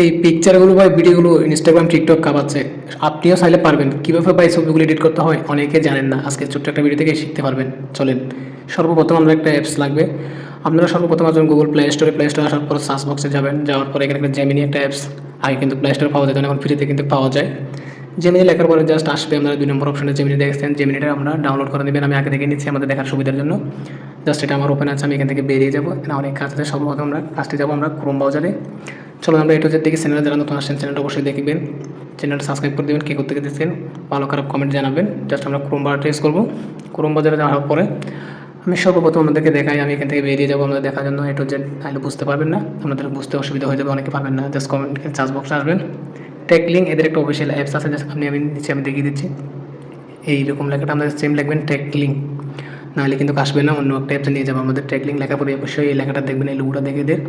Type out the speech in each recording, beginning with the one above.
এই পিকচারগুলো বা ভিডিওগুলো ইনস্টাগ্রাম টিকটক কাঁপাচ্ছে। আপনিও চাইলে পারবেন। কীভাবে বা এই ছবিগুলো এডিট করতে হয়, অনেকে জানেন না। আজকে ছোট্ট একটা ভিডিও থেকে শিখতে পারবেন। চলেন, সর্বপ্রথম আমরা একটা অ্যাপস লাগবে। আপনারা সর্বপ্রথম আসবেন গুগল প্লে স্টোরে প্লে স্টোরে আসার পর সার্চ বক্সে যাবেন। যাওয়ার পরে এখানে একটা জেমিনি একটা অ্যাপস আগে কিন্তু প্লে স্টোরে পাওয়া যেত এখন ফ্রিতে কিন্তু পাওয়া যায়। জেমিনি লেখার পরে জাস্ট আসবে। আপনারা দুই নম্বর অপশনে জেমিনি দেখছেন। জেমিনিটা আমরা ডাউনলোড করে নেবেন। আমি আগে থেকে নিচ্ছি আমাদের দেখার সুবিধার জন্য। জাস্ট এটা আমার ওপেন আছে, আমি এখান থেকে বেরিয়ে যাব। এখানে অনেক কাজ আছে। সর্বপ্রথম আমরা কাজটি যাব আমরা ক্রোম ব্রাউজারে চলো আমরা এটা দেখি চ্যানেলে যারা নতুন আসছেন, চ্যানেলটা অবশ্যই দেখবেন। চ্যানেলটা সাবস্ক্রাইব করে দেবেন, কে করতে দিচ্ছেন ভালো খারাপ কমেন্ট জানাবেন। জাস্ট আমরা ক্রোম বার টেস্ট করব। ক্রোম বাজারে যাওয়ার পরে আমি সর্বপ্রথম আপনাদেরকে দেখাই, আমি এখান থেকে বেরিয়ে যাব আপনাদের দেখার জন্য। এটো জেড তাহলে বুঝতে পারবেন না, আপনাদের বুঝতে অসুবিধা হয়ে যাবে, অনেকে পারবেন না। জাস্ট কমেন্ট চার্জ বক্সে আসবেন। টেকলিং এদের একটা অফিসিয়াল অ্যাপস আছে জাস্ট আপনি আমি নিচে আমি দেখিয়ে দিচ্ছি। এইরকম লেখাটা আমাদের সেম লিখবেন টেকলিং নাহলে কিন্তু আসবে না, অন্য একটা অ্যাপসে নিয়ে যাব। আমাদের টেকলিং লেখা পরে অবশ্যই এই লেখাটা দেখবেন, এই লুগুটা দেখে এদের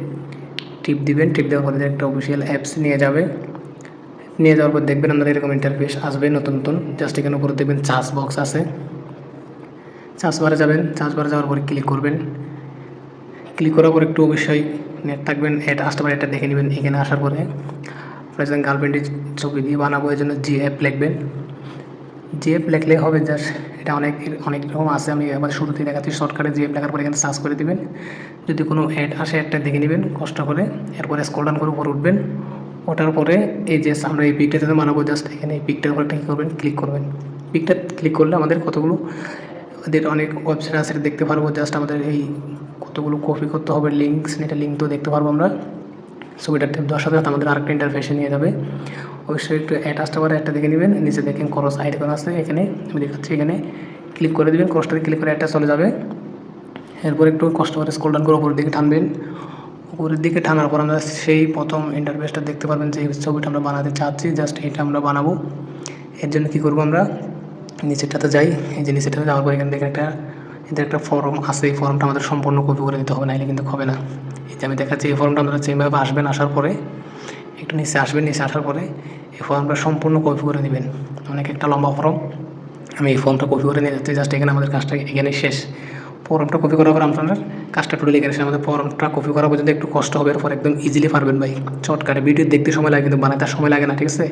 টিপ দিবেন টিপ দেওয়ার পরে একটা অফিসিয়াল অ্যাপস নিয়ে যাবে। নিয়ে যাওয়ার পর দেখবেন আপনাদের এরকম ইন্টারফেস আসবে নতুন নতুন। জাস্ট এখানে উপরে দেখবেন চার্জ বক্স আছে। চার্জ বারে যাবেন চার্জ বারে যাওয়ার পরে ক্লিক করবেন। ক্লিক করার পর একটু অবশ্যই নেট থাকবেন এটা আসতে পারে এটা দেখে নেবেন এখানে আসার পরে। আপনার গার্লফ্রেন্ডের ছবি দিয়ে বানাবো এই জন্য জি অ্যাপ লিখবেন। জি অ্যাপ লিখলে হবে জাস্ট এটা অনেক অনেক রকম আছে, আমি এবার শুরুতেই দেখাচ্ছি শর্টকাটে জি অ্যাপ লেখার পরে এখানে সার্চ করে দিবেন। যদি কোনো অ্যাড আসে একটা দেখে নেবেন, কষ্ট করে। এরপরে স্কল ডাউন করে উপর উঠবেন। ওঠার পরে এই যে আমরা এই পিকটা যাতে বানাবো জাস্ট এখানে এই পিকটার উপরে কী করবেন ক্লিক করবেন। পিকটা ক্লিক করলে আমাদের কতগুলো ওদের অনেক ওয়েবসাইট আছে দেখতে পারব। জাস্ট আমাদের এই কতগুলো কপি করতে হবে লিঙ্কস এটা লিঙ্ক তো দেখতে পারব আমরা। ছবিটা টেপ সাথে সাথে আমাদের আরেকটা ইন্টারফেসে নিয়ে যাবে। অবশ্যই একটু অ্যাড আসতে পারে একটা দেখে নেবেন, নিচে দেখেন ক্রস আইকন আছে, এখানে আমি দেখাচ্ছি, এখানে ক্লিক করে দেবেন ক্রসটাতে ক্লিক করে একটা চলে যাবে। এরপর একটু কষ্ট করে স্ক্রল ডাউন করে উপরের দিকে টানবেন। উপরের দিকে টানার পর আমরা সেই প্রথম ইন্টারফেসটা দেখতে পারবেন যে ছবিটা আমরা বানাতে চাচ্ছি জাস্ট এটা আমরা বানাবো। এর জন্য কী করব আমরা? নিচেরটাতে যাই, এই যে নিচেরটাতে যাওয়ার পর এখান থেকে একটা, এদের একটা ফর্ম আছে, এই ফর্মটা আমাদের সম্পূর্ণ কপি করে দিতে হবে নাহলে কিন্তু হবে না। এই যে আমি দেখাচ্ছি, এই ফর্মটা আপনারা সেইভাবে আসবেন, আসার পরে একটু নিচে আসবেন, নিচে আসার পরে এই ফর্মটা সম্পূর্ণ কপি করে নেবেন। অনেক একটা লম্বা ফর্ম আমি এই ফর্মটা কপি করে নিয়ে যাচ্ছি জাস্ট এখানে আমাদের কাজটা এখানে শেষ। ফর্মটা কপি করার পর আপনার কাজটা টোটাল এখানে শেষ আমাদের ফর্মটা কপি করা পর্যন্ত একটু কষ্ট হবে, এরপর একদম ইজিলি পারবেন ভাই। শর্টকাটে ভিডিও দেখতে সময় লাগে, কিন্তু বানাতে সময় লাগে না, ঠিক আছে?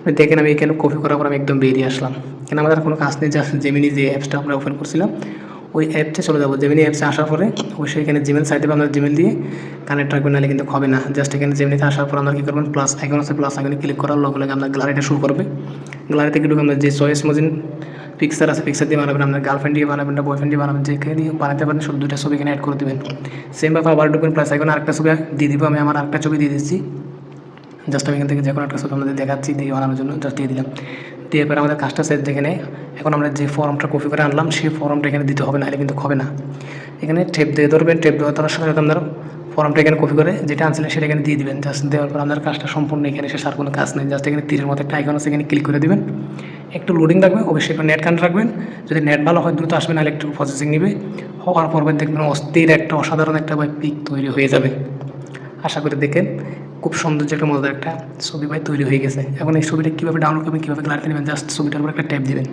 আপনি দেখেন আমি এখানে কপি করার পর আমি একদম বেরিয়ে আসলাম। কেন আমাদের কোনো কাজ নেই জাস্ট জেমিনি যে অ্যাপসটা আমরা ওপেন করছিলাম ওই অ্যাপসে চলে যাব। জেমিনি অ্যাপসে আসার পরে অবশ্যই এখানে জিমেল সাইটে আমরা জিমেল দিয়ে কানেক্ট রাখবেন নাহলে কিন্তু হবে না। জাস্ট এখানে জেমিনিতে আসার পর আমরা কী করবেন? প্লাস আইকন আছে প্লাস আইকনে ক্লিক করার লগে লগে আপনার গ্যালারিটা শুরু করবে। গ্যালারি থেকে ঢুকে আমরা যে চয়েস মজিন পিকচার আছে পিকচার দিয়ে বানাবেন, আপনার গার্লফ্রেন্ড দিয়ে বানাবেন না বয়ফ্রেন্ড দিয়ে বানাবেন, যেখানে দিয়ে বানাতে পারেন শুধু দুইটা ছবি এখানে অ্যাড করে দেবেন। সেমভাবে আবার ঢুকবেন প্লাস আইকনে আরেকটা ছবি দিয়ে দিব, আমি আমার আরেকটা ছবি দিয়ে দিচ্ছি। জাস্ট আমি এখান থেকে যে কোনো একটা ছবি আমাদের দেখাচ্ছি, দিয়ে বানানোর জন্য জাস্ট দিয়ে দিলাম। দিয়ে পরে আমাদের কাজটা সেট যেখানে এখন আমরা যে ফর্মটা কপি করে আনলাম, সেই ফর্মটা এখানে দিতে হবে না হলে কিন্তু হবে না। এখানে টেপ দিয়ে ধরবেন, টেপ দেওয়ার তার সাথে সাথে আপনার ফর্মটা এখানে কপি করে যেটা আনছিলেন সেটা এখানে দিয়ে দিবেন। জাস্ট দেওয়ার পর আপনার কাজটা সম্পূর্ণ এখানে শেষ, আর কোনো কাজ নেই। জাস্ট এখানে তীরের মতো একটা আইকন আছে, এখানে ক্লিক করে দিবেন। একটু লোডিং রাখবে অবশ্যই একটু নেট কানেক্ট রাখবেন। যদি নেট ভালো হয়, দ্রুত আসবেন নাহলে একটু প্রসেসিং নেবে। হওয়ার পর দেখবেন অস্থির একটা, অসাধারণ একটা পিক তৈরি হয়ে যাবে। আশা করি দেখেন, খুব সৌন্দর্য একটা মজার একটা ছবি ভাই তৈরি হয়ে গেছে। এখন এই ছবিটা কীভাবে ডাউনলোড করবেন, কীভাবে গ্লারিতে নেবেন জাস্ট ছবিটার উপর একটা ট্যাপ দিবেন।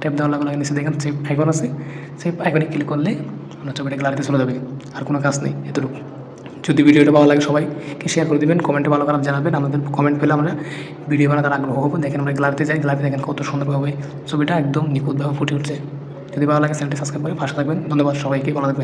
ট্যাপ দেওয়ার লাগে লাগে নিচে দেখেন সেই আইকন আছে। সেই আইকনে ক্লিক করলে আপনার ছবিটা গ্যালারিতে চলে যাবে। আর কোনো কাজ নেই, এতটুকু। যদি ভিডিওটা ভালো লাগে সবাইকে শেয়ার করে দেবেন কমেন্টে ভালো খারাপ জানাবেন। আমাদের কমেন্ট পেলে আমরা ভিডিও বানাতে আগ্রহ হব। দেখেন আমরা গ্যালারিতে যাই গ্যালারিতে দেখেন কত সুন্দরভাবে ছবিটা একদম নিখুঁতভাবে ফুটে উঠছে। যদি ভালো লাগে চ্যানেলটি সাবস্ক্রাইব করে পাশে থাকবেন। ধন্যবাদ সবাইকে, ভালো থাকবেন।